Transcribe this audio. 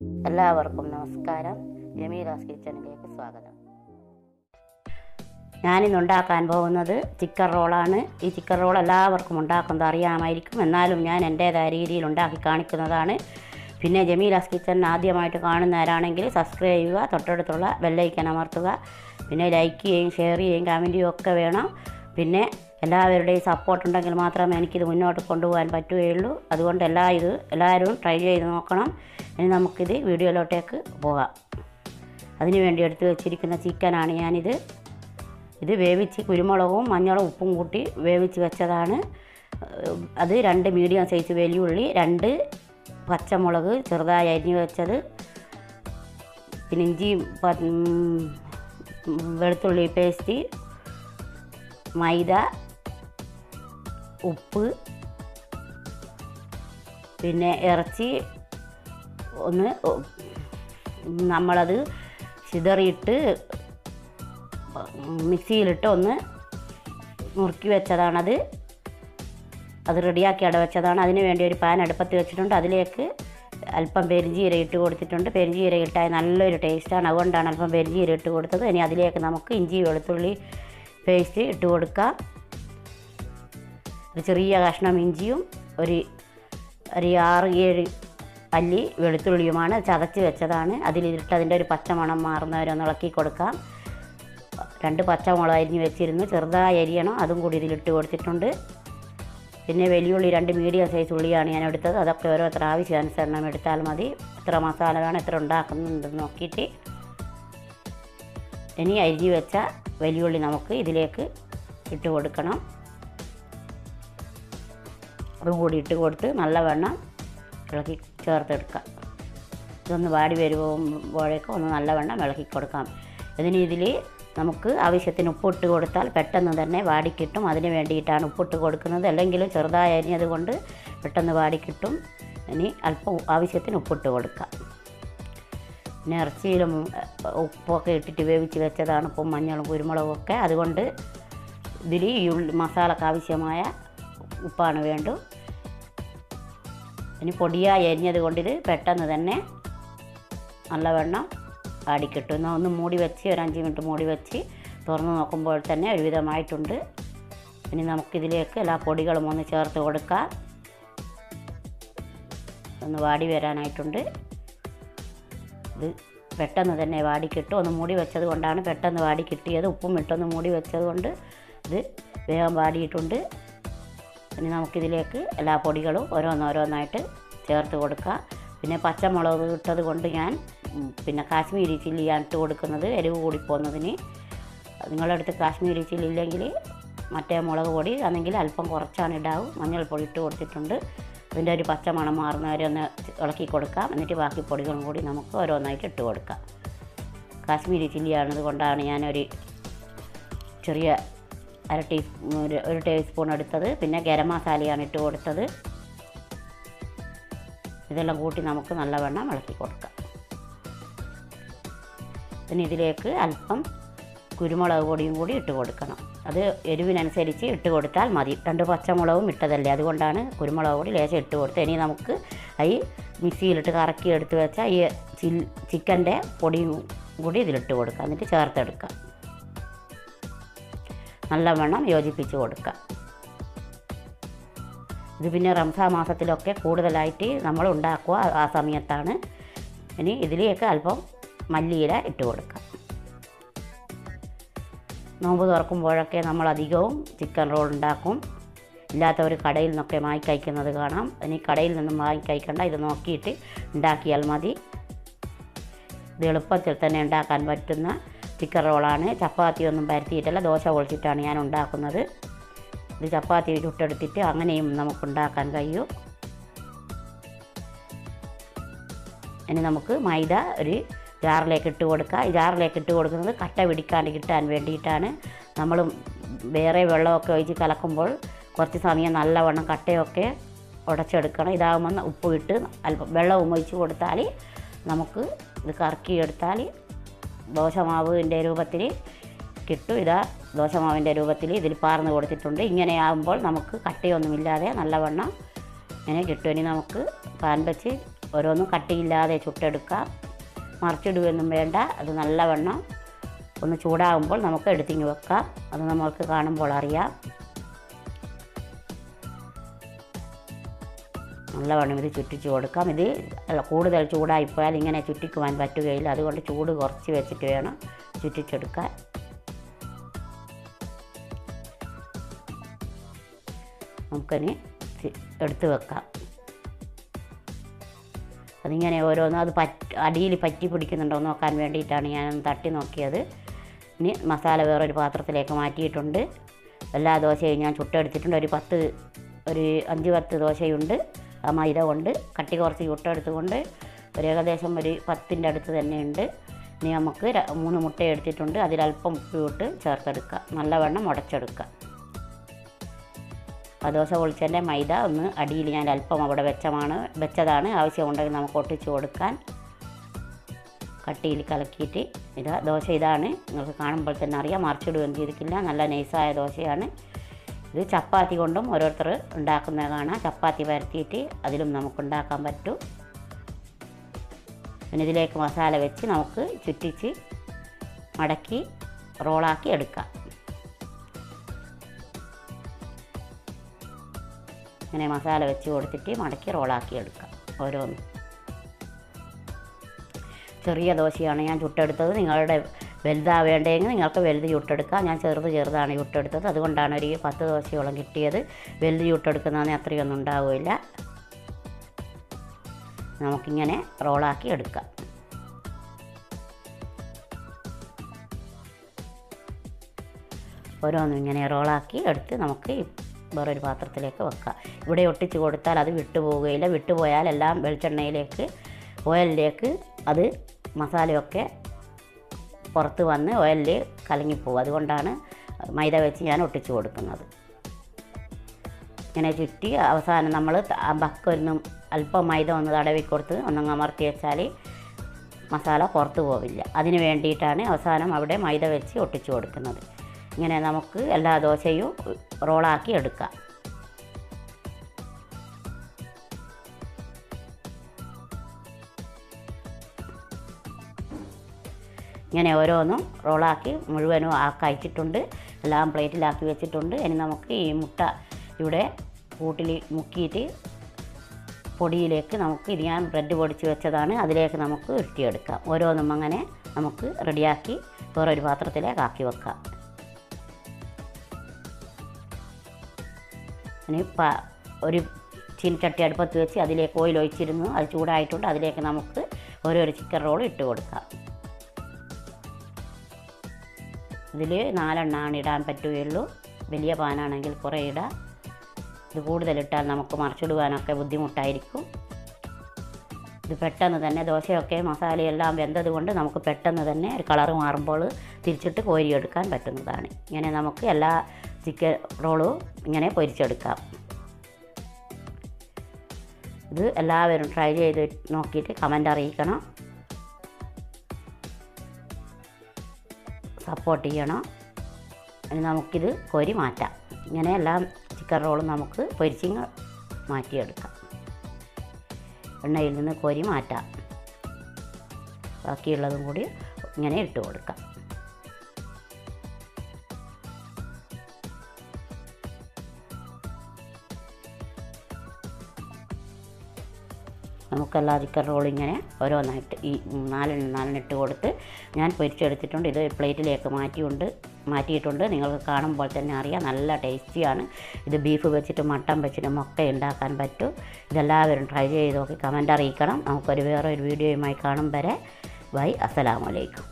എല്ലാവർക്കും നമസ്കാരം. ജമീലാസ് കിച്ചണിലേക്ക് സ്വാഗതം. ഞാനിന്ന് ഉണ്ടാക്കാൻ പോകുന്നത് ചിക്കൻ റോളാണ് ഈ ചിക്കൻ റോൾ എല്ലാവർക്കും ഉണ്ടാക്കുന്നത് അറിയാമായിരിക്കും. എന്നാലും ഞാൻ എന്റേതായ രീതിയിൽ ഉണ്ടാക്കി കാണിക്കുന്നതാണ്. പിന്നെ ജമീലാസ് കിച്ചൺ ആദ്യമായിട്ട് കാണുന്നവരാണെങ്കിൽ സബ്സ്ക്രൈബ് ചെയ്യുക തൊട്ടടുത്തുള്ള ബെല്ലൈക്കൻ അമർത്തുക. പിന്നെ ലൈക്ക് ചെയ്യുകയും ഷെയർ ചെയ്യുകയും കമന്റ് ഒക്കെ വേണം. പിന്നെ എല്ലാവരുടെയും സപ്പോർട്ട് ഉണ്ടെങ്കിൽ മാത്രമേ എനിക്കിത് മുന്നോട്ട് കൊണ്ടുപോകാൻ പറ്റുകയുള്ളൂ. അതുകൊണ്ട് എല്ലാ ഇത് എല്ലാവരും ട്രൈ ചെയ്ത് നോക്കണം. ഇനി നമുക്കിത് വീഡിയോയിലോട്ടേക്ക് പോകാം. അതിന് വേണ്ടി എടുത്ത് വെച്ചിരിക്കുന്ന ചിക്കനാണ് ഞാനിത്. ഇത് വേവിച്ച് കുരുമുളകും മഞ്ഞളും ഉപ്പും കൂട്ടി വേവിച്ച് വെച്ചതാണ്. അത് രണ്ട് മീഡിയം സൈസ് വലിയുള്ളി രണ്ട് പച്ചമുളക് ചെറുതായി അരിഞ്ഞ് വെച്ചത്. പിന്നെ ഇഞ്ചി വെളുത്തുള്ളി പേസ്റ്റ് മൈദ ഉപ്പ് പിന്നെ ഇറച്ചി ഒന്ന് നമ്മളത് ചിതറിയിട്ട് മിക്സിയിലിട്ട് ഒന്ന് മുറുക്കി വെച്ചതാണത്. അത് റെഡിയാക്കി അടവെച്ചതാണ് വെച്ചതാണ്. അതിന് വേണ്ടി ഒരു പാൻ അടുപ്പത്ത് വെച്ചിട്ടുണ്ട്. അതിലേക്ക് അല്പം പെരിഞ്ചീര ഇട്ട് കൊടുത്തിട്ടുണ്ട്. പെരിഞ്ചീര ഇട്ടാൽ നല്ലൊരു ടേസ്റ്റാണ്. അതുകൊണ്ടാണ് അല്പം പെരിഞ്ചീര ഇട്ട് കൊടുത്തത്. ഇനി അതിലേക്ക് നമുക്ക് ഇഞ്ചി വെളുത്തുള്ളി പേസ്റ്റ് ഇട്ട് കൊടുക്കാം. ഒരു ചെറിയ കഷ്ണം ഇഞ്ചിയും ഒരു ഒരു ആറ് ഏഴ് അല്ലി വെളുത്തുള്ളിയുമാണ് ചതച്ച് വെച്ചതാണ്. അതിലിട്ട് അതിന്റെ ഒരു പച്ചമണം മാറുന്നവരെ ഒന്ന് ഇളക്കി കൊടുക്കാം. രണ്ട് പച്ചമുളക് അരിഞ്ഞ് വെച്ചിരുന്നു. ചെറുതായി അരിയണം. അതും കൂടി ഇതിലിട്ട് കൊടുത്തിട്ടുണ്ട്. പിന്നെ വലിയുള്ളി രണ്ട് മീഡിയം സൈസ് ഉള്ളിയാണ് ഞാൻ എടുത്തത്. അതൊക്കെ ഓരോരുത്തർ ആവശ്യാനുസരണം എടുത്താൽ മതി. എത്ര മസാല വേണം എത്ര ഉണ്ടാക്കുന്നുണ്ടെന്ന് നോക്കിയിട്ട്. ഇനി അരിഞ്ഞ് വെച്ച വലിയുള്ളി നമുക്ക് ഇതിലേക്ക് ഇട്ട് കൊടുക്കണം. അതും കൂടി ഇട്ട് കൊടുത്ത് നല്ലവണ്ണം ഇളക്കി ചേർത്തെടുക്കാം. ഇതൊന്ന് വാടി വരുമ്പോഴേക്കും ഒന്ന് നല്ലവണ്ണം ഇളക്കി കൊടുക്കാം. ഇതിന് ഇതിൽ നമുക്ക് ആവശ്യത്തിന് ഉപ്പിട്ട് കൊടുത്താൽ പെട്ടെന്ന് തന്നെ വാടിക്കിട്ടും അതിന് വേണ്ടിയിട്ടാണ് ഉപ്പിട്ട് കൊടുക്കുന്നത്. അല്ലെങ്കിൽ ചെറുതായി അരിഞ്ഞത് കൊണ്ട് പെട്ടെന്ന് വാടിക്കിട്ടും ഇനി അല്പം ആവശ്യത്തിന് ഉപ്പിട്ട് കൊടുക്കാം. പിന്നെ ഇറച്ചിയിലും ഉപ്പൊക്കെ ഇട്ടിട്ട് വേവിച്ച് വെച്ചതാണ്. ഉപ്പും മഞ്ഞളും കുരുമുളകും ഒക്കെ. അതുകൊണ്ട് ഇതിൽ ഈ മസാലക്ക് ആവശ്യമായ ഉപ്പാണ് വേണ്ടു. ഇനി പൊടിയായി അരിഞ്ഞത് കൊണ്ടിത് പെട്ടെന്ന് തന്നെ നല്ലവണ്ണം ആടിക്കിട്ടും. എന്നാൽ ഒന്ന് മൂടി വെച്ച് ഒരു അഞ്ച് മിനിറ്റ് മൂടി വെച്ച് തുറന്ന് നോക്കുമ്പോൾ തന്നെ ഒരുവിധമായിട്ടുണ്ട്. ഇനി നമുക്കിതിലേക്ക് എല്ലാ പൊടികളും ഒന്ന് ചേർത്ത് കൊടുക്കാം. ഒന്ന് വാടി വരാനായിട്ടുണ്ട്. ഇത് പെട്ടെന്ന് തന്നെ വാടി ഒന്ന് മൂടി വെച്ചത് കൊണ്ടാണ് പെട്ടെന്ന് വാടി കിട്ടിയത്. ഉപ്പും ഇട്ടൊന്ന് മൂടി വെച്ചത് കൊണ്ട് ഇത് വേഗം വാടിയിട്ടുണ്ട്. ഇനി നമുക്കിതിലേക്ക് എല്ലാ പൊടികളും ഓരോന്നോരോന്നായിട്ട് ചേർത്ത് കൊടുക്കുക പിന്നെ പച്ചമുളക് ഇട്ടത് കൊണ്ട് ഞാൻ പിന്നെ കാശ്മീരി ചില്ലിയാണ് ഇട്ട് കൊടുക്കുന്നത് എരിവ് കൂടിപ്പോകുന്നതിന് നിങ്ങളുടെ അടുത്ത് കാശ്മീരി ചില്ലി ഇല്ലെങ്കിൽ മറ്റേ മുളക് പൊടി ആണെങ്കിൽ അല്പം കുറച്ചാണ് ഇടാവും. മഞ്ഞൾപ്പൊടി ഇട്ട് കൊടുത്തിട്ടുണ്ട്. അതിന്റെ ഒരു പച്ച മണം മാറുന്നവരെ ഒന്ന് ഇളക്കി കൊടുക്കാം. എന്നിട്ട് ബാക്കി പൊടികളും കൂടി നമുക്ക് ഓരോന്നായിട്ട് ഇട്ട് കൊടുക്കാം. കാശ്മീരി ചില്ലിയാണത് കൊണ്ടാണ് ഞാനൊരു ചെറിയ അര ടീ ഒരു ടീസ്പൂൺ എടുത്തത്. പിന്നെ ഗരം മസാലയാണ് ഇട്ട് കൊടുത്തത്. ഇതെല്ലാം കൂട്ടി നമുക്ക് നല്ലവണ്ണം ഇളക്കി കൊടുക്കാം. പിന്നെ ഇതിലേക്ക് അല്പം കുരുമുളക് പൊടിയും കൂടി ഇട്ട് കൊടുക്കണം. അത് എരിവിനനുസരിച്ച് ഇട്ട് കൊടുത്താൽ മതി. രണ്ട് പച്ചമുളകും ഇട്ടതല്ലേ? അതുകൊണ്ടാണ് കുരുമുളക് പൊടി ലേശം ഇട്ട് കൊടുത്തത്. ഇനി നമുക്ക് ഈ മിക്സിയിലിട്ട് കറക്കി എടുത്ത് വെച്ചാൽ ഈ ചിക്കന്റെ പൊടിയും കൂടി ഇതിലിട്ട് കൊടുക്കാം. എന്നിട്ട് ചേർത്തെടുക്കാം. നല്ലവണ്ണം യോജിപ്പിച്ച് കൊടുക്കുക. ഇത് പിന്നെ റംസാ മാസത്തിലൊക്കെ കൂടുതലായിട്ട് നമ്മൾ ഉണ്ടാക്കുക ആ- സമയത്താണ്. ഇനി ഇതിലേക്ക് അല്പം മല്ലിയില ഇട്ട് കൊടുക്കാം നോമ്പ് തുറക്കുമ്പോഴൊക്കെ നമ്മൾ അധികവും ചിക്കൻ റോൾ ഉണ്ടാക്കും. ഇല്ലാത്തവർ കടയിൽ നിന്നൊക്കെ വാങ്ങി കഴിക്കുന്നത് കാണാം. ഇനി കടയിൽ നിന്നും വാങ്ങി കഴിക്കണ്ട. ഇത് നോക്കിയിട്ട് ഉണ്ടാക്കിയാൽ മതി. ഇത് എളുപ്പത്തിൽ തന്നെ ഉണ്ടാക്കാൻ പറ്റുന്ന ചിക്കൻ റോളാണ്. ചപ്പാത്തി ഒന്നും പരത്തിയിട്ടല്ല ദോശ പൊളിച്ചിട്ടാണ് ഞാൻ ഉണ്ടാക്കുന്നത് ഇത് ചപ്പാത്തി ചുട്ടെടുത്തിട്ട് അങ്ങനെയും നമുക്ക് ഉണ്ടാക്കാൻ കഴിയും. ഇനി നമുക്ക് മൈദ ഒരു ജാറിലേക്ക് ഇട്ട് കൊടുക്കുക ജാറിലേക്ക് ഇട്ട് കൊടുക്കുന്നത് കട്ട പിടിക്കാണ്ട് കിട്ടാൻ വേണ്ടിയിട്ടാണ്. നമ്മൾ വേറെ വെള്ളമൊക്കെ ഒഴിച്ച് കലക്കുമ്പോൾ കുറച്ച് സമയം നല്ലവണ്ണം കട്ടയൊക്കെ ഉടച്ചെടുക്കണം. ഇതാകുമ്പോൾ ഉപ്പ് ഇട്ട് അല്പം വെള്ളവും ഒഴിച്ച് കൊടുത്താൽ നമുക്ക് ഇത് കറക്കിയെടുത്താൽ ദോശമാവിന്റെ രൂപത്തിൽ കിട്ടും. ഇതാ ദോശമാവിന്റെ രൂപത്തിൽ ഇതിൽ പാർന്ന് കൊടുത്തിട്ടുണ്ട്. ഇങ്ങനെയാകുമ്പോൾ നമുക്ക് കട്ടിയൊന്നുമില്ലാതെ നല്ലവണ്ണം ഇങ്ങനെ കിട്ടും. ഇനി നമുക്ക് പാൻ വെച്ച് ഓരോന്നും കട്ടിയില്ലാതെ ചുട്ടെടുക്കാം. മറിച്ചിടുകയൊന്നും വേണ്ട. അത് നല്ലവണ്ണം ഒന്ന് ചൂടാകുമ്പോൾ നമുക്ക് എടുത്തിങ്ങ് വെക്കാം. അത് നമ്മൾക്ക് കാണുമ്പോൾ അറിയാം. നല്ലവണ്ണം ഇത് ചുറ്റിച്ച് കൊടുക്കാം. ഇത് കൂടുതൽ ചൂടായിപ്പോയാൽ ഇങ്ങനെ ചുറ്റിക്കുവാൻ പറ്റുകയില്ല. അതുകൊണ്ട് ചൂട് കുറച്ച് വെച്ചിട്ട് വേണം ചുറ്റിച്ചെടുക്കാൻ. നമുക്കിനി എടുത്തു വെക്കാം. അതിങ്ങനെ ഓരോന്നും അത് പറ്റ് അടിയിൽ പറ്റി പിടിക്കുന്നുണ്ടോ എന്ന് നോക്കാൻ വേണ്ടിയിട്ടാണ് ഞാൻ തട്ടി നോക്കിയത്. ഇനി മസാല വേറൊരു പാത്രത്തിലേക്ക് മാറ്റിയിട്ടുണ്ട്. എല്ലാ ദോശയും ഞാൻ ചുട്ടെടുത്തിട്ടുണ്ട്. ഒരു പത്ത് ഒരു അഞ്ച് പത്ത് ദോശയുണ്ട്. മൈദ കൊണ്ട് കട്ടി കുറച്ച് ചുട്ടെടുത്തുകൊണ്ട് ഒരു ഏകദേശം ഒരു പത്തിന്റെ അടുത്ത് തന്നെയുണ്ട്. ഇനി നമുക്ക് മൂന്ന് മുട്ട എടുത്തിട്ടുണ്ട്. അതിലല്പം ഉപ്പ് ഇട്ട് ചേർത്തെടുക്കാം നല്ലവണ്ണം ഉടച്ചെടുക്കുക ആ ദോശ പൊളിച്ചതിന്റെ മൈദ ഒന്ന് അടിയിൽ ഞാൻ അല്പം അവിടെ വെച്ചമാണ് വെച്ചതാണ്. ആവശ്യമുണ്ടെങ്കിൽ നമുക്ക് ഒട്ടിച്ച് കൊടുക്കാൻ. കട്ടിയിൽ കലക്കിയിട്ട് ഇതാ ദോശ ഇതാണ്. നിങ്ങൾക്ക് കാണുമ്പോൾ തന്നെ അറിയാം. മറിച്ചിടുകയും ചെയ്തിട്ടില്ല. നല്ല നൈസായ ദോശയാണ്. ഇത് ചപ്പാത്തി കൊണ്ടും ഓരോരുത്തർ ഉണ്ടാക്കുന്നത് കാണാം ചപ്പാത്തി പരത്തിയിട്ട് അതിലും നമുക്ക് ഉണ്ടാക്കാൻ പറ്റും. പിന്നെ ഇതിലേക്ക് മസാല വെച്ച് നമുക്ക് ചുറ്റിച്ച് മടക്കി റോളാക്കി എടുക്കാം. ഇങ്ങനെ മസാല വെച്ച് കൊടുത്തിട്ട് മടക്കി റോളാക്കി എടുക്കാം ഓരോന്നും. ചെറിയ ദോശയാണ് ഞാൻ ചുട്ടെടുത്തത്. നിങ്ങളുടെ വലുതാ വേണ്ടതെങ്കിൽ നിങ്ങൾക്ക് വലുത് ചുട്ടെടുക്കാം. ഞാൻ ചെറുത് ചെറുതാണ് ചുട്ടെടുത്തത്. അതുകൊണ്ടാണ് ഒരു പത്ത് ദോശയോളം കിട്ടിയത്. വലുത് ചുട്ടെടുക്കുന്നതെന്ന് അത്രയൊന്നും ഉണ്ടാവില്ല നമുക്കിങ്ങനെ റോളാക്കി എടുക്കാം. ഓരോന്നും ഇങ്ങനെ റോളാക്കി എടുത്ത് നമുക്ക് വേറൊരു പാത്രത്തിലേക്ക് വെക്കാം. ഇവിടെ ഒട്ടിച്ച് കൊടുത്താൽ അത് വിട്ടുപോവുകയില്ല. വിട്ടുപോയാൽ എല്ലാം വെളിച്ചെണ്ണയിലേക്ക് ഓയിലിലേക്ക് അത് മസാലയൊക്കെ പുറത്ത് വന്ന് ഓയിലിൽ കലങ്ങിപ്പോവും. അതുകൊണ്ടാണ് മൈദ വെച്ച് ഞാൻ ഒട്ടിച്ചു കൊടുക്കുന്നത്. ഇങ്ങനെ ചുറ്റി അവസാനം നമ്മൾ ബക്കൊന്നും അല്പം മൈദ ഒന്ന് തടവി കൊടുത്ത് ഒന്നങ്ങ് അമർത്തി വെച്ചാൽ മസാല പുറത്ത് പോവില്ല. അതിന് വേണ്ടിയിട്ടാണ് അവസാനം അവിടെ മൈദ വെച്ച് ഒട്ടിച്ചു കൊടുക്കുന്നത്. ഇങ്ങനെ നമുക്ക് എല്ലാ ദോശയും റോളാക്കി എടുക്കാം. ഇങ്ങനെ ഓരോന്നും റോളാക്കി മുഴുവനും ആക്കയച്ചിട്ടുണ്ട് എല്ലാം പ്ലേറ്റിലാക്കി വെച്ചിട്ടുണ്ട്. ഇനി നമുക്ക് ഈ മുട്ട ഇവിടെ കൂട്ടിൽ മുക്കിയിട്ട് പൊടിയിലേക്ക് നമുക്ക് ഇത് ഞാൻ ബ്രെഡ് പൊടിച്ച് വെച്ചതാണ്. അതിലേക്ക് നമുക്ക് ഉരുട്ടിയെടുക്കാം. ഓരോന്നും അങ്ങനെ നമുക്ക് റെഡിയാക്കി വേറൊരു പാത്രത്തിലേക്ക് ആക്കി വെക്കാം. ഇനി പ ഒരു ചീനച്ചട്ടി അടുപ്പത്ത് വെച്ച് അതിലേക്ക് ഓയിൽ ഒഴിച്ചിരുന്നു. അത് ചൂടായിട്ടുണ്ട്. അതിലേക്ക് നമുക്ക് ഓരോരോ ചിക്കൻ റോൾ ഇട്ട് കൊടുക്കാം. ഇതിൽ നാലെണ്ണമാണ് ഇടാൻ പറ്റുകയുള്ളൂ. വലിയ പാനാണെങ്കിൽ കുറേ ഇടാം. ഇത് കൂടുതലിട്ടാൽ നമുക്ക് മറിച്ചിടുവാനൊക്കെ ബുദ്ധിമുട്ടായിരിക്കും. ഇത് പെട്ടെന്ന് തന്നെ ദോശയൊക്കെ മസാലയെല്ലാം വെന്തത് കൊണ്ട് നമുക്ക് പെട്ടെന്ന് തന്നെ ഒരു കളറ് മാറുമ്പോൾ തിരിച്ചിട്ട് കോരിയെടുക്കാൻ പറ്റുന്നതാണ്. ഇങ്ങനെ നമുക്ക് എല്ലാ ചിക്കൻ റോളും ഇങ്ങനെ പൊരിച്ചെടുക്കാം. ഇത് എല്ലാവരും ട്രൈ ചെയ്ത് നോക്കിയിട്ട് കമന്റ് അറിയിക്കണം. സപ്പോർട്ട് ചെയ്യണം. ഇനി നമുക്കിത് കോരി മാറ്റാം. ഇങ്ങനെ എല്ലാ ചിക്കൻ റോളും നമുക്ക് പൊരിച്ചിങ്ങ് മാറ്റിയെടുക്കാം. എണ്ണയിൽ നിന്ന് കോരി മാറ്റാം. ബാക്കിയുള്ളതും കൂടി ഇങ്ങനെ ഇട്ട് കൊടുക്കാം. നമുക്കെല്ലാ ചിക്കൻ റോൾ ഇങ്ങനെ ഓരോന്നായിട്ട് ഈ നാലെണ്ണം നാലെണ്ണം ഇട്ട് കൊടുത്ത് ഞാൻ പൊരിച്ചെടുത്തിട്ടുണ്ട്. ഇത് പ്ലേറ്റിലേക്ക് മാറ്റിയുണ്ട് മാറ്റിയിട്ടുണ്ട്. നിങ്ങൾക്ക് കാണുമ്പോൾ തന്നെ അറിയാം നല്ല ടേസ്റ്റിയാണ്. ഇത് ബീഫ് വെച്ചിട്ട് മട്ടൻ വെച്ചിട്ടും ഒക്കെ ഉണ്ടാക്കാൻ പറ്റും. ഇതെല്ലാവരും ട്രൈ ചെയ്ത് നോക്കി കമന്റ് അറിയിക്കണം. നമുക്കൊരു വേറെ ഒരു വീഡിയോയുമായി കാണും വരെ. ബൈ അസ്സലാമലൈക്കും